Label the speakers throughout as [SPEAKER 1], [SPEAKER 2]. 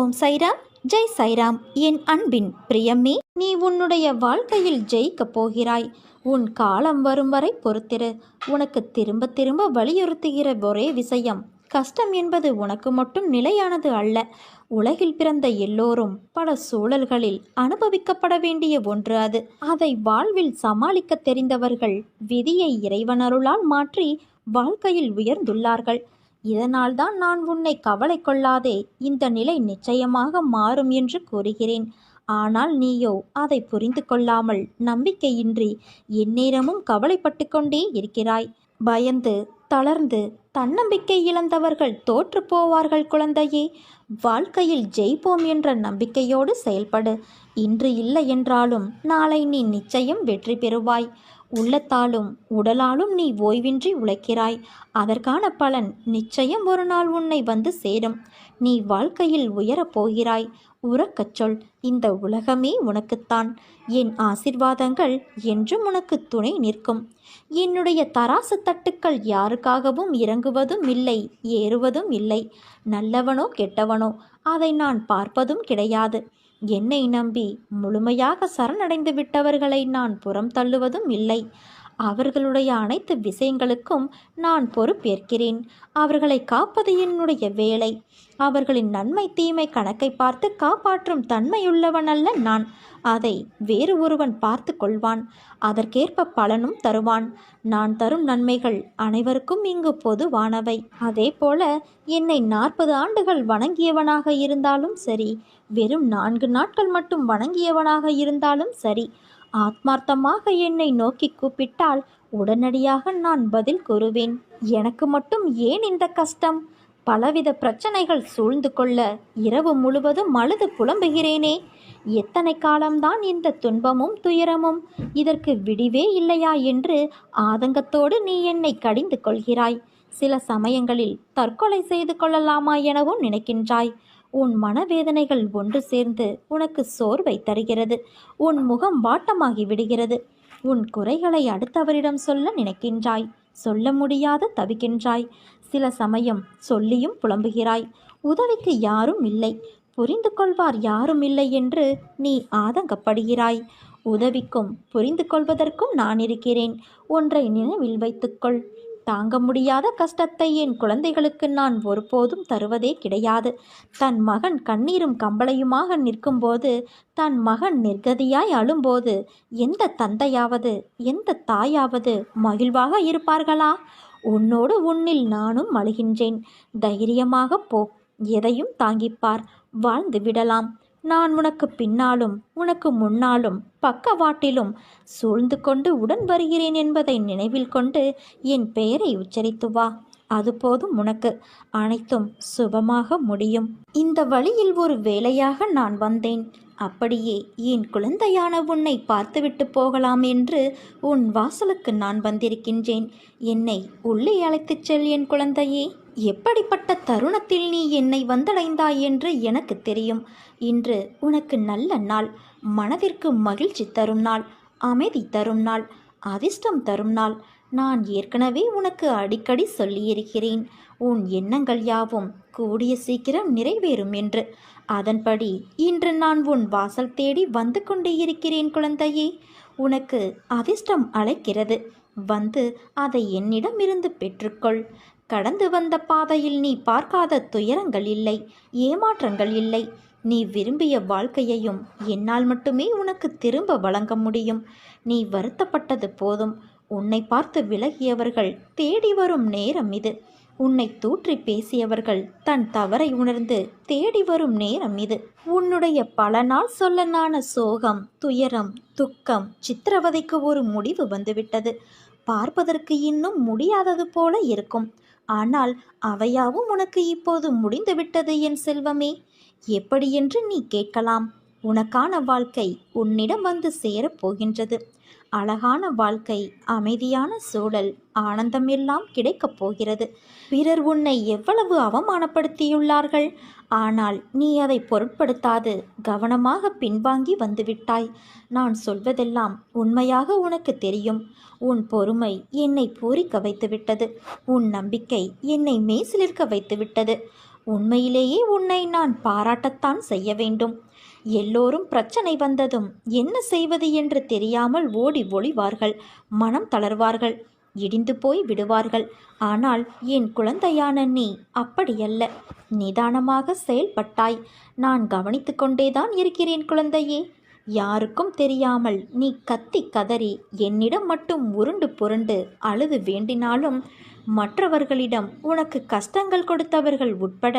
[SPEAKER 1] ஓம் சைராம். ஜெய் சைராம். என் அன்பின் பிரியம்மே நீ உன்னுடைய வாழ்க்கையில் ஜெயிக்கப் போகிறாய். உன் காலம் வரும் வரை பொறுத்திரு. உனக்கு திரும்ப திரும்ப வலியுறுத்துகிற ஒரே விஷயம் கஷ்டம் என்பது உனக்கு மட்டும் நிலையானது அல்ல. உலகில் பிறந்த எல்லோரும் பல சூழல்களில் அனுபவிக்கப்பட வேண்டிய ஒன்று அது. அதை வாழ்வில் சமாளிக்க தெரிந்தவர்கள் விதியை இறைவனருளால் மாற்றி வாழ்க்கையில் உயர்ந்துள்ளார்கள். இதனால்தான் நான் உன்னை கவலை கொள்ளாதே இந்த நிலை நிச்சயமாக மாறும் என்று கூறுகிறேன். ஆனால் நீயோ அதை புரிந்து கொள்ளாமல் நம்பிக்கையின்றி எந்நேரமும் கவலைப்பட்டு கொண்டே இருக்கிறாய். பயந்து தளர்ந்து தன்னம்பிக்கை இழந்தவர்கள் தோற்று போவார்கள் குழந்தையே. வாழ்க்கையில் ஜெயிப்போம் என்ற நம்பிக்கையோடு செயல்படு. இன்று இல்லை என்றாலும் நாளை நீ நிச்சயம் வெற்றி பெறுவாய். உள்ளத்தாலும் உடலாலும் நீ ஓய்வின்றி உழைக்கிறாய். அதற்கான பலன் நிச்சயம் ஒரு நாள் உன்னை வந்து சேரும். நீ வாழ்க்கையில் உயரப் போகிறாய். உறக்கச் சொல் இந்த உலகமே உனக்குத்தான். என் ஆசிர்வாதங்கள் என்றும் உனக்கு துணை நிற்கும். என்னுடைய தராசு தட்டுக்கள் யாருக்காகவும் இறங்குவதும் இல்லை ஏறுவதும் இல்லை. நல்லவனோ கெட்டவனோ அதை நான் பார்ப்பதும் கிடையாது. என்னை நம்பி முழுமையாக சரணடைந்து விட்டவர்களை நான் புறம் தள்ளுவதும் இல்லை. அவர்களுடைய அனைத்து விஷயங்களுக்கும் நான் பொறுப்பேற்கிறேன். அவர்களை காப்பது என்னுடைய வேலை. அவர்களின் நன்மை தீமை கணக்கை பார்த்து காப்பாற்றும் தன்மையுள்ளவன் அல்ல நான். அதை வேறு ஒருவன் பார்த்து கொள்வான். அதற்கேற்ப பலனும் தருவான். நான் தரும் நன்மைகள் அனைவருக்கும் இங்கு பொதுவானவை. அதே போல என்னை நாற்பது ஆண்டுகள் வணங்கியவனாக இருந்தாலும் சரி வெறும் நான்கு நாட்கள் மட்டும் வணங்கியவனாக இருந்தாலும் சரி ஆத்மார்த்தமாக என்னை நோக்கி கூப்பிட்டால் உடனடியாக நான் பதில் கூறுவேன். எனக்கு மட்டும் ஏன் இந்த கஷ்டம்? பலவித பிரச்சனைகள் சூழ்ந்து கொள்ள இரவு முழுவதும் அழுது புலம்புகிறேனே. எத்தனை காலம்தான் இந்த துன்பமும் துயரமும் இதற்கு விடிவே இல்லையா என்று ஆதங்கத்தோடு நீ என்னை கடிந்து கொள்கிறாய். சில சமயங்களில் தற்கொலை செய்து கொள்ளலாமா எனவும் நினைக்கின்றாய். உன் மனவேதனைகள் ஒன்று சேர்ந்து உனக்கு சோர்வை தருகிறது. உன் முகம் வாட்டமாகி விடுகிறது. உன் குறைகளை அடுத்தவரிடம் சொல்ல நினைக்கின்றாய். சொல்ல முடியாத தவிக்கின்றாய். சில சமயம் சொல்லியும் புலம்புகிறாய். உதவிக்கு யாரும் இல்லை. புரிந்து கொள்வார் யாரும் இல்லை என்று நீ ஆதங்கப்படுகிறாய். உதவிக்கும் புரிந்து கொள்வதற்கும் நான் இருக்கிறேன். ஒன்றை நினைவில் வைத்துக்கொள். தாங்க முடியாத கஷ்டத்தை என் குழந்தைகளுக்கு நான் ஒருபோதும் தருவதே கிடையாது. தன் மகன் கண்ணீரும் கம்பளையுமாக நிற்கும்போது தன் மகன் நிர்கதியாய் அழும்போது எந்த தந்தையாவது எந்த தாயாவது மகிழ்வாக இருப்பார்களா? உன்னோடு உன்னில் நானும் அழுகின்றேன் தைரியமாக போ எதையும் தாங்கிப்பார். வாழ்ந்து விடலாம். நான் உனக்கு பின்னாலும் உனக்கு முன்னாலும் பக்கவாட்டிலும் சூழ்ந்து கொண்டு உடன் வருகிறேன் என்பதை நினைவில் கொண்டு என் பெயரை உச்சரித்து வா. அது போதும் உனக்கு. அனைத்தும் சுபமாக முடியும். இந்த வழியில் ஒரு வேலையாக நான் வந்தேன். அப்படியே என் குழந்தையான உன்னை பார்த்துவிட்டு போகலாம் என்று உன் வாசலுக்கு நான் வந்திருக்கின்றேன். என்னை உள்ளே அழைத்துச் செல் என் குழந்தையே. எப்படிப்பட்ட தருணத்தில் நீ என்னை வந்தடைந்தாய் என்று எனக்கு தெரியும். இன்று உனக்கு நல்ல நாள். மனதிற்கு மகிழ்ச்சி தரும் நாள். அமைதி தரும் நாள். அதிர்ஷ்டம் தரும் நாள். நான் ஏற்கனவே உனக்கு அடிக்கடி சொல்லியிருக்கிறேன். உன் எண்ணங்கள் யாவும் கூடிய சீக்கிரம் நிறைவேறும் என்று. அதன்படி இன்று நான் உன் வாசல் தேடி வந்து கொண்டே இருக்கிறேன் குழந்தையே. உனக்கு அதிர்ஷ்டம் அழைக்கிறது வந்து அதை என்னிடமிருந்து பெற்றுக்கொள். கடந்து வந்த பாதையில் நீ பார்க்காத துயரங்கள் இல்லை ஏமாற்றங்கள் இல்லை. நீ விரும்பிய வாழ்க்கையையும் என்னால் மட்டுமே உனக்கு திரும்ப வழங்க முடியும். நீ வருத்தப்பட்டது போதும். உன்னை பார்த்து விலகியவர்கள் தேடி வரும் நேரம் இது. உன்னை தூற்றி பேசியவர்கள் தன் தவறை உணர்ந்து தேடி வரும் நேரம் இது. உன்னுடைய பல நாள் சொல்லனான சோகம் துயரம் துக்கம் சித்திரவதைக்கு ஒரு முடிவு வந்துவிட்டது. பார்ப்பதற்கு இன்னும் முடியாதது போல இருக்கும். ஆனால் அவையாவும் உனக்கு இப்போது முடிந்துவிட்டது என் செல்வமே. எப்படியென்று நீ கேட்கலாம். உனக்கான வாழ்க்கை உன்னிடம் வந்து சேரப் போகின்றது. அழகான வாழ்க்கை அமைதியான சூழல் ஆனந்தம் எல்லாம் கிடைக்கப் போகிறது. பிறர் உன்னை எவ்வளவு அவமானப்படுத்தியுள்ளார்கள்? ஆனால் நீ அதை பொருட்படுத்தாது கவனமாக பின்வாங்கி வந்துவிட்டாய். நான் சொல்வதெல்லாம் உண்மையாக உனக்கு தெரியும். உன் பொறுமை என்னை பூரிக்க வைத்துவிட்டது. உன் நம்பிக்கை என்னை மேசிலிருக்க வைத்துவிட்டது. உண்மையிலேயே உன்னை நான் பாராட்டத்தான் செய்ய வேண்டும். எல்லோரும் பிரச்சனை வந்ததும் என்ன செய்வது என்று தெரியாமல் ஓடி ஒளிவார்கள். மனம் தளர்வார்கள். இடிந்து போய் விடுவார்கள். ஆனால் என் குழந்தையான நீ அப்படியல்ல. நிதானமாக செயல்பட்டாய். நான் கவனித்து கொண்டேதான் இருக்கிறேன் குழந்தையே. யாருக்கும் தெரியாமல் நீ கத்தி கதறி என்னிடம் மட்டும் உருண்டு புரண்டு அழுது வேண்டினாலும் மற்றவர்களிடம் உனக்கு கஷ்டங்கள் கொடுத்தவர்கள் உட்பட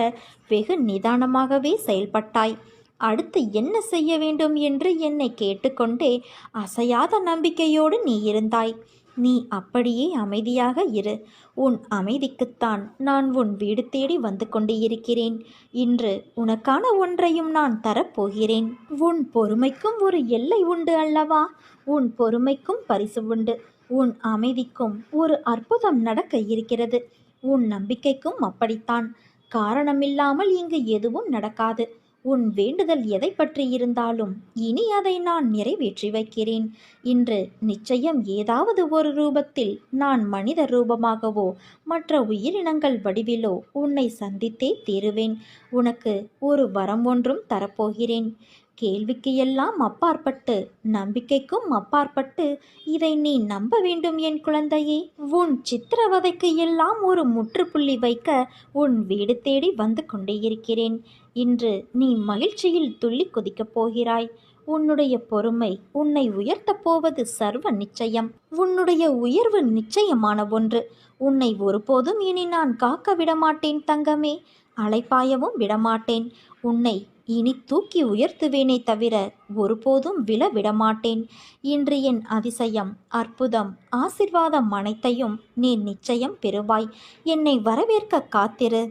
[SPEAKER 1] வெகு நிதானமாகவே செயல்பட்டாய். அடுத்து என்ன செய்ய வேண்டும் என்று என்னை கேட்டுக்கொண்டே அசையாத நம்பிக்கையோடு நீ இருந்தாய். நீ அப்படியே அமைதியாக இரு. உன் அமைதிக்குத்தான் நான் உன் வீடு தேடி வந்து கொண்டிருக்கிறேன். இன்று உனக்கான ஒன்றையும் நான் தரப்போகிறேன். உன் பொறுமைக்கும் ஒரு எல்லை உண்டு அல்லவா? உன் பொறுமைக்கும் பரிசு உண்டு. உன் அமைதிக்கும் ஒரு அற்புதம் நடக்க இருக்கிறது. உன் நம்பிக்கைக்கும் அப்படித்தான். காரணமில்லாமல் இங்கு எதுவும் நடக்காது. உன் வேண்டுதல் எதை பற்றி இருந்தாலும் இனி அதை நான் நிறைவேற்றி வைக்கிறேன். இன்று நிச்சயம் ஏதாவது ஒரு ரூபத்தில் நான் மனித ரூபமாகவோ மற்ற உயிரினங்கள் வடிவிலோ உன்னை சந்தித்தே தீருவேன். உனக்கு ஒரு வரம் ஒன்றும் தரப்போகிறேன். கேள்விக்கு எல்லாம் அப்பாற்பட்டு நம்பிக்கைக்கும் அப்பாற்பட்டு இதை நீ நம்ப வேண்டும் என் குழந்தையே. உன் சித்திரவதைக்கு எல்லாம் ஒரு முற்றுப்புள்ளி வைக்க உன் வீடு தேடி வந்து கொண்டே இருக்கிறேன். இன்று நீ மகிழ்ச்சியில் துள்ளி குதிக்கப் போகிறாய். உன்னுடைய பொறுமை உன்னை உயர்த்தப் போவது சர்வ நிச்சயம். உன்னுடைய உயர்வு நிச்சயமான ஒன்று. உன்னை ஒருபோதும் இனி நான் காக்க விடமாட்டேன் தங்கமே. அலைப்பாயவும் விடமாட்டேன். உன்னை இனி தூக்கி உயர்த்துவேனே தவிர ஒருபோதும் விழ விடமாட்டேன் இன்று என் அதிசயம் அற்புதம் ஆசிர்வாதம் அனைத்தையும் நீ நிச்சயம் பெறுவாய். என்னை வரவேற்க காத்திரு.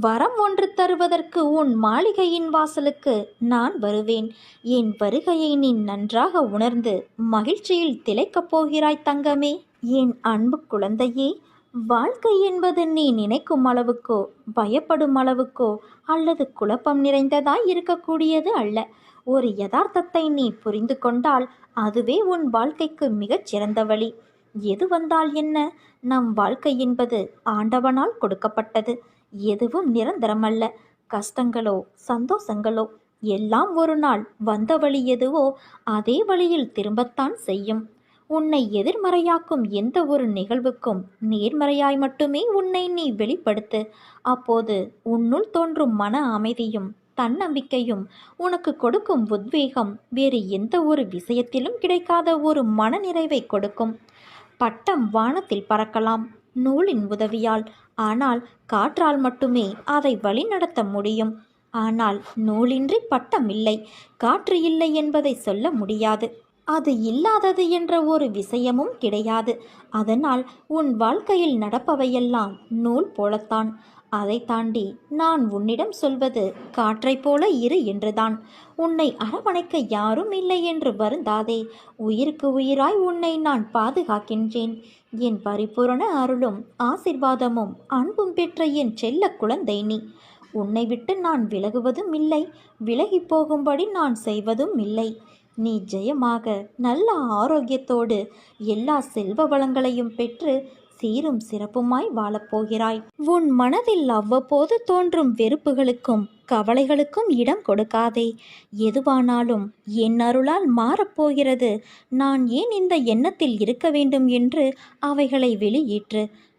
[SPEAKER 1] வரம் ஒன்று தருவதற்கு உன் மாளிகையின் வாசலுக்கு நான் வருவேன். என் வருகையை நீ நன்றாக உணர்ந்து மகிழ்ச்சியில் திளைக்கப் போகிறாய் தங்கமே. என் அன்பு குழந்தையே வாழ்க்கை என்பது நீ நினைக்கும் அளவுக்கோ பயப்படும் அளவுக்கோ அல்லது குழப்பம் நிறைந்ததாய் இருக்கக்கூடியது அல்ல. ஒரு யதார்த்தத்தை நீ புரிந்து கொண்டால் அதுவே உன் வாழ்க்கைக்கு மிகச் சிறந்த வழி. எது வந்தால் என்ன? நம் வாழ்க்கை என்பது ஆண்டவனால் கொடுக்கப்பட்டது. எதுவும் நிரந்தரமல்ல. கஷ்டங்களோ சந்தோஷங்களோ எல்லாம் ஒரு நாள் வந்த வழி எதுவோ அதே வழியில் திரும்பத்தான் செய்யும். உன்னை எதிர்மறையாக்கும் எந்த ஒரு நிகழ்வுக்கும் நேர்மறையாய் மட்டுமே உன்னை நீ வெளிப்படுத்து. அப்போது உன்னுள் தோன்றும் மன அமைதியும் தன்னம்பிக்கையும் உனக்கு கொடுக்கும் உத்வேகம் வேறு எந்த ஒரு விஷயத்திலும் கிடைக்காத ஒரு மனநிறைவை கொடுக்கும். பட்டம் வானத்தில் பறக்கலாம் நூலின் உதவியால் ஆனால் காற்றால் மட்டுமே அதை வழிநடத்த முடியும். ஆனால் நூலின்றி பட்டம் இல்லை காற்று இல்லை என்பதை சொல்ல முடியாது. அது இல்லாதது என்ற ஒரு விஷயமும் கிடையாது. அதனால் உன் வாழ்க்கையில் நடப்பவையெல்லாம் நூல் போலத்தான். அதை தாண்டி நான் உன்னிடம் சொல்வது காற்றைப் போல இரு என்றுதான். உன்னை அரவணைக்க யாரும் இல்லை என்று வருந்தாதே. உயிருக்கு உயிராய் உன்னை நான் பாதுகாக்கின்றேன். என் பரிபூரண அருளும் ஆசிர்வாதமும் அன்பும் பெற்ற என் செல்ல குழந்தை நீ. உன்னை விட்டு நான் விலகுவதும் இல்லை. விலகி போகும்படி நான் செய்வதும் இல்லை. நீ ஜெயமாக நல்ல ஆரோக்கியத்தோடு எல்லா செல்வ வளங்களையும் பெற்று சீரும் சிறப்புமாய் வாழப்போகிறாய். உன் மனதில் அவ்வப்போது தோன்றும் வெறுப்புகளுக்கும் கவலைகளுக்கும் இடம் கொடுக்காதே. எதுவானாலும் என் அருளால் மாறப்போகிறது. நான் ஏன் இந்த எண்ணத்தில் இருக்க வேண்டும் என்று அவைகளை வெளியேற்று.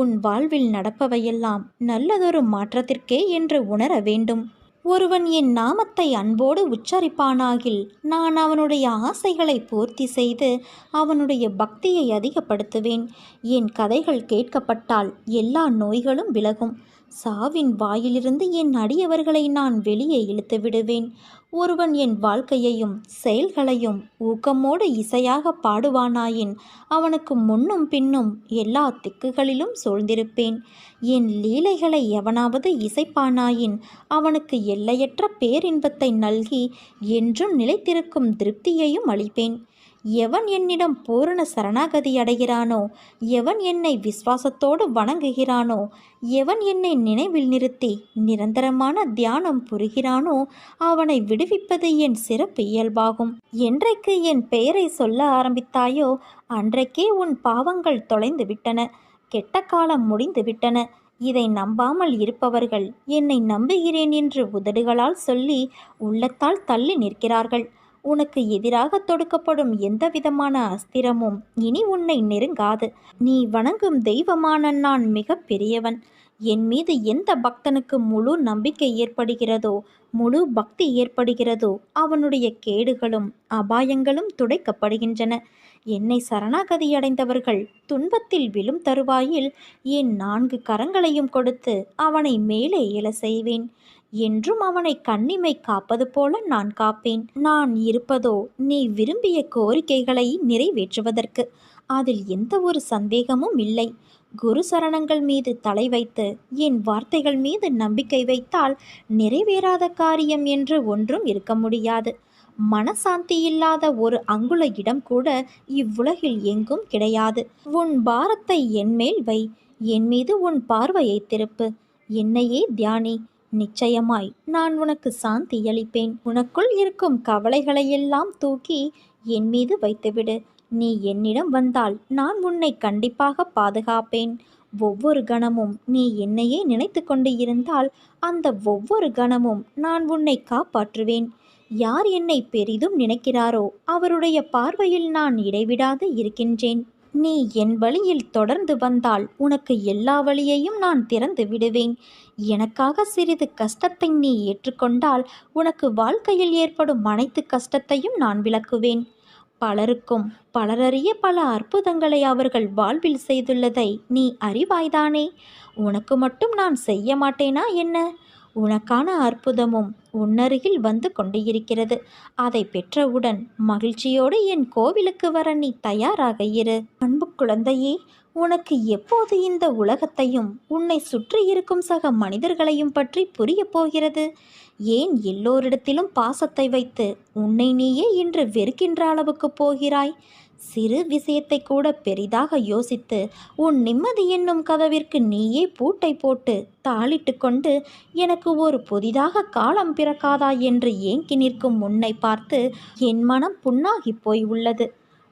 [SPEAKER 1] உன் வாழ்வில் நடப்பவையெல்லாம் நல்லதொரு மாற்றத்திற்கே என்று உணர வேண்டும். ஒருவன் என் நாமத்தை அன்போடு உச்சரிப்பானாகில் நான் அவனுடைய ஆசைகளை பூர்த்தி செய்து அவனுடைய பக்தியை அதிகப்படுத்துவேன். என் கதைகள் கேட்கப்பட்டால் எல்லா நோய்களும் விலகும். சாவின் வாயிலிருந்து என் அடியவர்களை நான் வெளியே இழுத்து விடுவேன் ஒருவன் என் வாழ்க்கையையும் செயல்களையும் ஊக்கமோடு இசையாக பாடுவானாயின் அவனுக்கு முன்னும் பின்னும் எல்லா திக்குகளிலும் சூழ்ந்திருப்பேன். என் லீலைகளை எவனாவது இசைப்பானாயின் அவனுக்கு எல்லையற்ற பேரின்பத்தை நல்கி என்றும் நிலைத்திருக்கும் திருப்தியையும் அளிப்பேன். எவன் என்னிடம் பூரண சரணாகதி அடைகிறானோ எவன் என்னை விசுவாசத்தோடு வணங்குகிறானோ எவன் என்னை நினைவில் நிறுத்தி நிரந்தரமான தியானம் புரிகிறானோ அவனை விடுவிப்பது என் சிறப்பு இயல்பாகும். என்றைக்கு என் பெயரை சொல்ல ஆரம்பித்தாயோ அன்றைக்கே உன் பாவங்கள் தொலைந்து விட்டன. கெட்ட காலம் முடிந்து விட்டன. இதை நம்பாமல் இருப்பவர்கள் என்னை நம்புகிறேன் என்று உதடுகளால் சொல்லி உள்ளத்தால் தள்ளி நிற்கிறார்கள். உனக்கு எதிராக தொடுக்கப்படும் எந்த விதமான அஸ்திரமும் இனி உன்னை நெருங்காது. நீ வணங்கும் தெய்வமான நான் மிக பெரியவன். என் மீது எந்த பக்தனுக்கு முழு நம்பிக்கை ஏற்படுகிறதோ முழு பக்தி ஏற்படுகிறதோ அவனுடைய கேடுகளும் அபாயங்களும் துடைக்கப்படுகின்றன. என்னை சரணாகதி அடைந்தவர்கள் துன்பத்தில் விழும் தருவாயில் என் நான்கு கரங்களையும் கொடுத்து அவனை மேலே எழ செய்வேன். என்றும் அவனை கண்ணிமை காப்பது போல நான் காப்பேன். நான் இருப்பதோ நீ விரும்பிய கோரிக்கைகளை நிறைவேற்றுவதற்கு. அதில் எந்த ஒரு சந்தேகமும் இல்லை. குரு சரணங்கள் மீது தலை வைத்து என் வார்த்தைகள் மீது நம்பிக்கை வைத்தால் நிறைவேறாத காரியம் என்று ஒன்றும் இருக்க முடியாது. மனசாந்தி இல்லாத ஒரு அங்குல இடம் கூட இவ்வுலகில் எங்கும் கிடையாது. உன் பாரத்தை என்மேல் வை. என் மீது உன் பார்வையை திருப்பு. என்னையே தியானி. நிச்சயமாய் நான் உனக்கு சாந்தி அளிப்பேன் உனக்குள் இருக்கும் கவலைகளையெல்லாம் தூக்கி என் மீது வைத்துவிடு. நீ என்னிடம் வந்தால் நான் உன்னை கண்டிப்பாக பாதுகாப்பேன். ஒவ்வொரு கணமும் நீ என்னையே நினைத்து கொண்டு இருந்தால் அந்த ஒவ்வொரு கணமும் நான் உன்னை காப்பாற்றுவேன். யார் என்னை பெரிதும் நினைக்கிறாரோ அவருடைய பார்வையில் நான் இடைவிடாது இருக்கின்றேன். நீ என் வழியில் தொடர்ந்து வந்தால் உனக்கு எல்லா வழியையும் நான் திறந்து விடுவேன். எனக்காக சிறிது கஷ்டத்தை நீ ஏற்றுக்கொண்டால் உனக்கு வாழ்க்கையில் ஏற்படும் அனைத்து கஷ்டத்தையும் நான் விளக்குவேன். பலருக்கும் பலரறிய பல அற்புதங்களை அவர்கள் வாழ்வில் செய்துள்ளதை நீ அறிவாய்தானே? உனக்கு மட்டும் நான் செய்ய மாட்டேனா என்ன? உனக்கான அற்புதமும் உன்னருகில் வந்து கொண்டிருக்கிறது. அதை பெற்றவுடன் மகிழ்ச்சியோடு என் கோவிலுக்கு வர நீ தயாராக இரு. அன்பு குழந்தையே உனக்கு எப்போது இந்த உலகத்தையும் உன்னை சுற்றி இருக்கும் சக மனிதர்களையும் பற்றி புரியப் போகிறது? ஏன் எல்லோரிடத்திலும் பாசத்தை வைத்து உன்னை நீயே இன்று வெறுக்கின்ற அளவுக்கு போகிறாய்? சிறு விஷயத்தை கூட பெரிதாக யோசித்து உன் நிம்மதி என்னும் கதவிற்கு நீயே பூட்டை போட்டு தாளிட்டு கொண்டு எனக்கு ஒரு புதிதாக காலம் பிறக்காதா? என்று ஏங்கி நிற்கும் உன்னை பார்த்து என் மனம் புண்ணாகி போய் உள்ளது.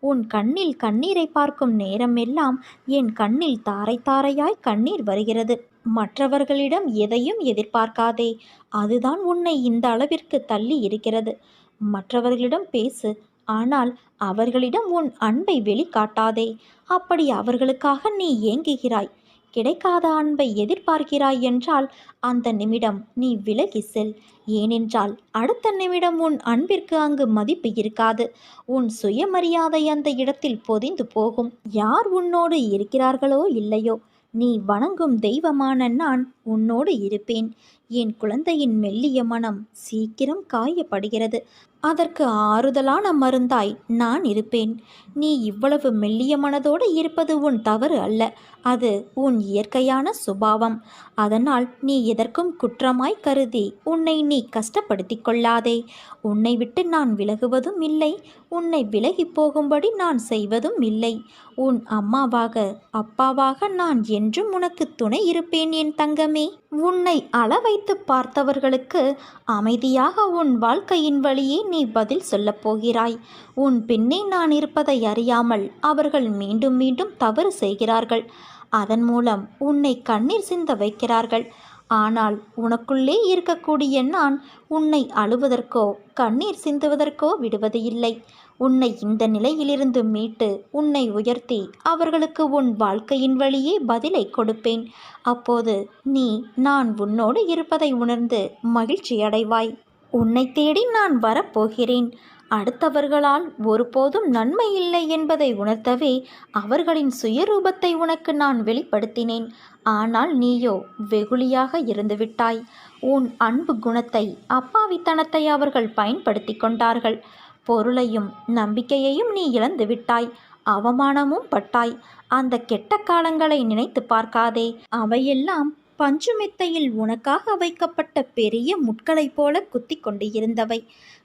[SPEAKER 1] உன் கண்ணில் கண்ணீரை பார்க்கும் நேரமெல்லாம் என் கண்ணில் தாரை தாரையாய் கண்ணீர் வருகிறது. மற்றவர்களிடம் எதையும் எதிர்பார்க்காதே. அதுதான் உன்னை இந்த அளவிற்கு தள்ளி இருக்கிறது. மற்றவர்களிடம் பேசு. ஆனால் அவர்களிடம் உன் அன்பை வெளிக்காட்டாதே. அப்படி அவர்களுக்காக நீ ஏங்குகிறாய். கிடைக்காத அன்பை எதிர்பார்க்கிறாய் என்றால் அந்த நிமிடம் நீ விலகி செல். ஏனென்றால் அடுத்த நிமிடம் உன் அன்பிற்கு அங்கு மதிப்பு இருக்காது. உன் சுயமரியாதை அந்த இடத்தில் பொதிந்து போகும். யார் உன்னோடு இருக்கிறார்களோ இல்லையோ நீ வணங்கும் தெய்வமான நான் உன்னோடு இருப்பேன். என் குழந்தையின் மெல்லிய மனம் சீக்கிரம் காயப்படுகிறது. அதற்கு ஆறுதலான மருந்தாய் நான் இருப்பேன். நீ இவ்வளவு மெல்லிய மனதோடு இருப்பது உன் தவறு அல்ல. அது உன் இயற்கையான சுபாவம். அதனால் நீ எதற்கும் குற்றமாய் கருதி உன்னை நீ கஷ்டப்படுத்திக் கொள்ளாதே. உன்னை விட்டு நான் விலகுவதும் இல்லை. உன்னை விலகி போகும்படி நான் செய்வதும் இல்லை. உன் அம்மாவாக அப்பாவாக நான் என்றும் உனக்கு துணை இருப்பேன் என் தங்கமே. உன்னை அளவைத்து பார்த்தவர்களுக்கு அமைதியாக உன் வாழ்க்கையின் வழியே நீ பதில் சொல்லப் போகிறாய். உன் பின்னே நான் இருப்பதை அறியாமல் அவர்கள் மீண்டும் மீண்டும் தவறு செய்கிறார்கள். அதன் மூலம் உன்னை கண்ணீர் சிந்த வைக்கிறார்கள். ஆனால் உனக்குள்ளே இருக்கக்கூடிய நான் உன்னை அழுவதற்கோ கண்ணீர் சிந்துவதற்கோ விடுவது இல்லை. உன்னை இந்த நிலையிலிருந்து மீட்டு உன்னை உயர்த்தி அவர்களுக்கு உன் வாழ்க்கையின் வழியே பதிலை கொடுப்பேன். அப்போது நீ நான் உன்னோடு இருப்பதை உணர்ந்து மகிழ்ச்சி அடைவாய் உன்னை தேடி நான் வரப்போகிறேன். அடுத்தவர்களால் ஒருபோதும் நன்மை இல்லை என்பதை உணர்த்தவே அவர்களின் சுயரூபத்தை உனக்கு நான் வெளிப்படுத்தினேன். ஆனால் நீயோ வெகுளியாக இருந்துவிட்டாய். உன் அன்பு குணத்தை அப்பாவித்தனத்தை அவர்கள் பயன்படுத்தி கொண்டார்கள். பொருளையும் நம்பிக்கையையும் நீ இழந்துவிட்டாய் அவமானமும் பட்டாய். அந்த கெட்ட காலங்களை நினைத்து பார்க்காதே. அவையெல்லாம் பஞ்சுமித்தையில் உனக்காக வைக்கப்பட்ட பெரிய முட்களைப் போல குத்தி கொண்டு இருந்தவை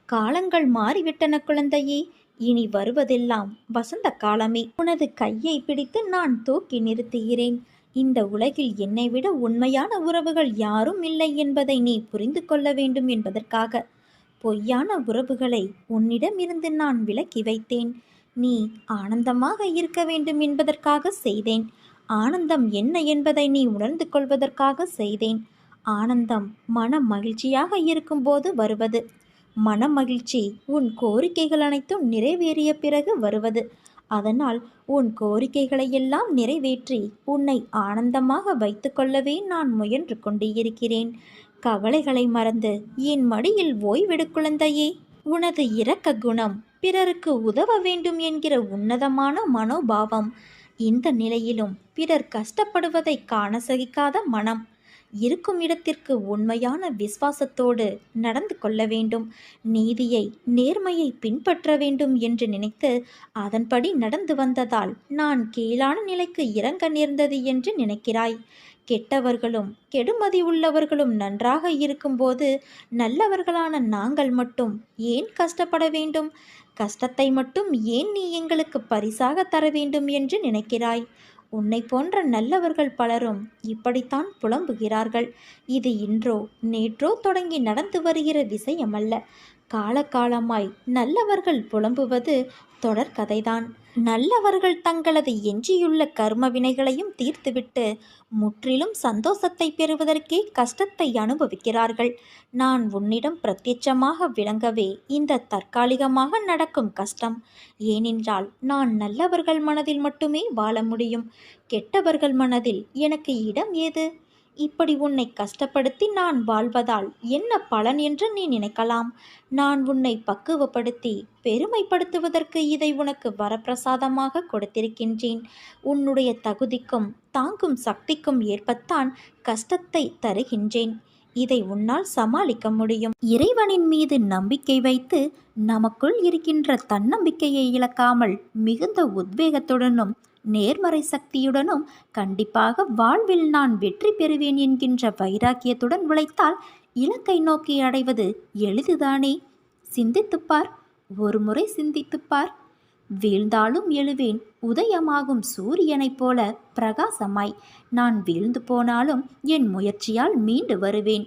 [SPEAKER 1] காலங்கள் மாறிவிட்டன குழந்தையே இனி வருவதெல்லாம் வசந்த காலமே. உனது கையை பிடித்து நான் தூக்கி நிறுத்துகிறேன். இந்த உலகில் என்னை விட உண்மையான உறவுகள் யாரும் இல்லை என்பதை நீ புரிந்து கொள்ள வேண்டும் என்பதற்காக. பொய்யான உறவுகளை உன்னிடமிருந்து நான் விலக்கி வைத்தேன். நீ ஆனந்தமாக இருக்க வேண்டும் என்பதற்காக செய்தேன். ஆனந்தம் என்ன என்பதை நீ உணர்ந்து கொள்வதற்காக செய்தேன். ஆனந்தம் மன மகிழ்ச்சியாக இருக்கும்போது வருவது. மன மகிழ்ச்சி உன் கோரிக்கைகள் அனைத்தும் நிறைவேறிய பிறகு வருவது. அதனால் உன் கோரிக்கைகளை எல்லாம் நிறைவேற்றி உன்னை ஆனந்தமாக வைத்துக்கொள்ளவே நான் முயன்று கொண்டு இருக்கிறேன். கவலைகளை மறந்து என் மடியில் ஓய்வெடு குழந்தையே. உனது இரக்க குணம் பிறருக்கு உதவ வேண்டும் என்கிற உன்னதமான மனோபாவம் இந்த நிலையிலும் பிறர் கஷ்டப்படுவதை காண சகிக்காத மனம். இருக்கும் இடத்திற்கு உண்மையான விசுவாசத்தோடு நடந்து கொள்ள வேண்டும். நீதியை நேர்மையை பின்பற்ற வேண்டும் என்று நினைத்து அதன்படி நடந்து வந்ததால் நான் கீழான நிலைக்கு இறங்க நேர்ந்தது என்று நினைக்கிறாய். கெட்டவர்களும் கெடுமதி உள்ளவர்களும் நன்றாக இருக்கும்போது நல்லவர்களான நாங்கள் மட்டும் ஏன் கஷ்டப்பட வேண்டும்? கஷ்டத்தை மட்டும் ஏன் நீ எங்களுக்கு பரிசாக தர வேண்டும் என்று நினைக்கிறாய்? உன்னை போன்ற நல்லவர்கள் பலரும் இப்படித்தான் புலம்புகிறார்கள். இது இன்றோ நேற்றோ தொடங்கி நடந்து வருகிற விஷயமல்ல. காலகாலமாய் நல்லவர்கள் புலம்புவது தொடர்கதைதான். நல்லவர்கள் தங்களது எஞ்சியுள்ள கர்ம வினைகளையும் தீர்த்துவிட்டு முற்றிலும் சந்தோஷத்தை பெறுவதற்கே கஷ்டத்தை அனுபவிக்கிறார்கள். நான் உன்னிடம் பிரத்யட்சமாக விளங்கவே இந்த தற்காலிகமாக நடக்கும் கஷ்டம். ஏனென்றால் நான் நல்லவர்கள் மனதில் மட்டுமே வாழ முடியும். கெட்டவர்கள் மனதில் எனக்கு இடம் ஏது? இப்படி உன்னை கஷ்டப்படுத்தி நான் வாழ்வதால் என்ன பலன் என்று நீ நினைக்கலாம். நான் உன்னை பக்குவப்படுத்தி பெருமைப்படுத்துவதற்கு இதை உனக்கு வரப்பிரசாதமாக கொடுத்திருக்கின்றேன். உன்னுடைய தகுதிக்கும் தாங்கும் சக்திக்கும் ஏற்பத்தான் கஷ்டத்தை தருகின்றேன். இதை உன்னால் சமாளிக்க முடியும். இறைவனின் மீது நம்பிக்கை வைத்து நமக்குள் இருக்கின்ற தன்னம்பிக்கையை இழக்காமல் மிகுந்த உத்வேகத்துடனும் நேர்மறை சக்தியுடனும் கண்டிப்பாக வாழ்வில் நான் வெற்றி பெறுவேன் என்கின்ற வைராக்கியத்துடன் உழைத்தால் இலக்கை நோக்கி அடைவது எளிதுதானே? சிந்தித்துப்பார். ஒரு முறை சிந்தித்துப்பார். வீழ்ந்தாலும் எழுவேன். உதயமாகும் சூரியனைப் போல பிரகாசமாய். நான் வீழ்ந்து போனாலும் என் முயற்சியால் மீண்டு வருவேன்.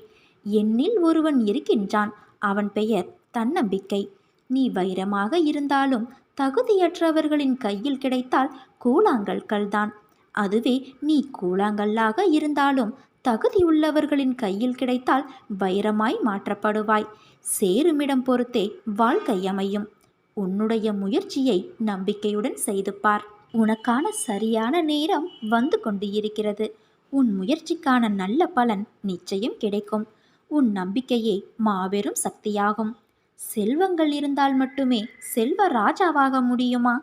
[SPEAKER 1] என்னில் ஒருவன் இருக்கின்றான். அவன் பெயர் தன்னம்பிக்கை. நீ வைரமாக இருந்தாலும் தகுதியற்றவர்களின் கையில் கிடைத்தால் கூழாங்கல்கள்தான் அதுவே நீ கூழாங்கல்லாக இருந்தாலும் தகுதியுள்ளவர்களின் கையில் கிடைத்தால் வைரமாய் மாற்றப்படுவாய். சேருமிடம் பொறுத்தே வாழ்க்கை அமையும். உன்னுடைய முயற்சியை நம்பிக்கையுடன் செய்து பார். உனக்கான சரியான நேரம் வந்து கொண்டு இருக்கிறது உன் முயற்சிக்கான நல்ல பலன் நிச்சயம் கிடைக்கும். உன் நம்பிக்கையே மாபெரும் சக்தியாகும். செல்வங்கள் இருந்தால் மட்டுமே செல்வ ராஜாவாக முடியுமா?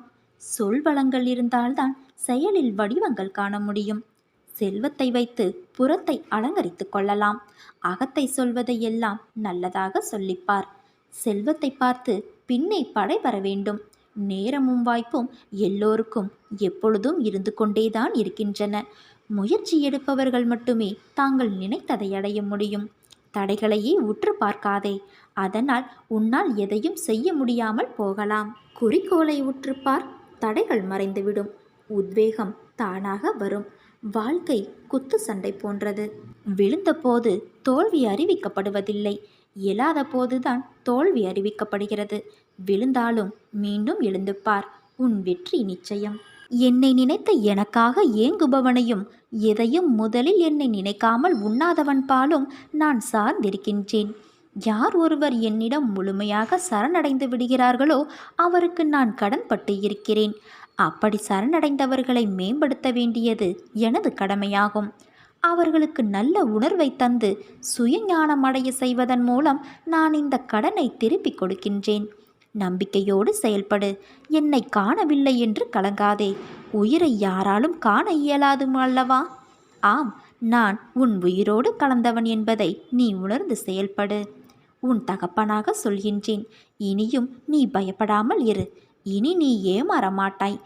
[SPEAKER 1] சொல்வளங்கள் இருந்தால்தான் செயலில் வடிவங்கள் காண முடியும். செல்வத்தை வைத்து புறத்தை அலங்கரித்துக் கொள்ளலாம். அகத்தை சொல்வதை எல்லாம் நல்லதாக சொல்லிப்பார். செல்வத்தை பார்த்து பின்னே படை வர வேண்டும். நேரமும் வாய்ப்பும் எல்லோருக்கும் எப்பொழுதும் இருந்து கொண்டேதான் இருக்கின்றன. முயற்சி எடுப்பவர்கள் மட்டுமே தாங்கள் நினைத்ததை அடைய முடியும். தடைகளையே உற்று பார்க்காதே. அதனால் உன்னால் எதையும் செய்ய முடியாமல் போகலாம். குறிக்கோளை உற்றுப்பார் தடைகள் மறைந்துவிடும். உத்வேகம் தானாக வரும். வாழ்க்கை குத்து சண்டை போன்றது. விழுந்தபோது தோல்வி அறிவிக்கப்படுவதில்லை. இயலாத போதுதான் தோல்வி அறிவிக்கப்படுகிறது. விழுந்தாலும் மீண்டும் எழுந்துப்பார் உன் வெற்றி நிச்சயம். என்னை நினைத்த எனக்காக ஏங்குபவனையும் எதையும் முதலில் என்னை நினைக்காமல் உண்ணாதவன் பாலும் நான் சார்ந்திருக்கின்றேன். யார் ஒருவர் என்னிடம் முழுமையாக சரணடைந்து விடுகிறார்களோ அவருக்கு நான் கடன்பட்டு இருக்கிறேன். அப்படி சரணடைந்தவர்களை மேம்படுத்த வேண்டியது எனது கடமையாகும். அவர்களுக்கு நல்ல உணர்வை தந்து சுயஞானம் அடைய செய்வதன் மூலம் நான் இந்த கடனை திருப்பிக் கொடுக்கின்றேன். நம்பிக்கையோடு செயல்படு. என்னை காணவில்லை என்று கலங்காதே. உயிரை யாராலும் காண இயலாதும் அல்லவா? ஆம் நான் உன் உயிரோடு கலந்தவன் என்பதை நீ உணர்ந்து செயல்படு. உன் தகப்பனாக சொல்கின்றேன். இனியும் நீ பயப்படாமல் இரு. இனி நீ ஏமாற மாட்டாய்.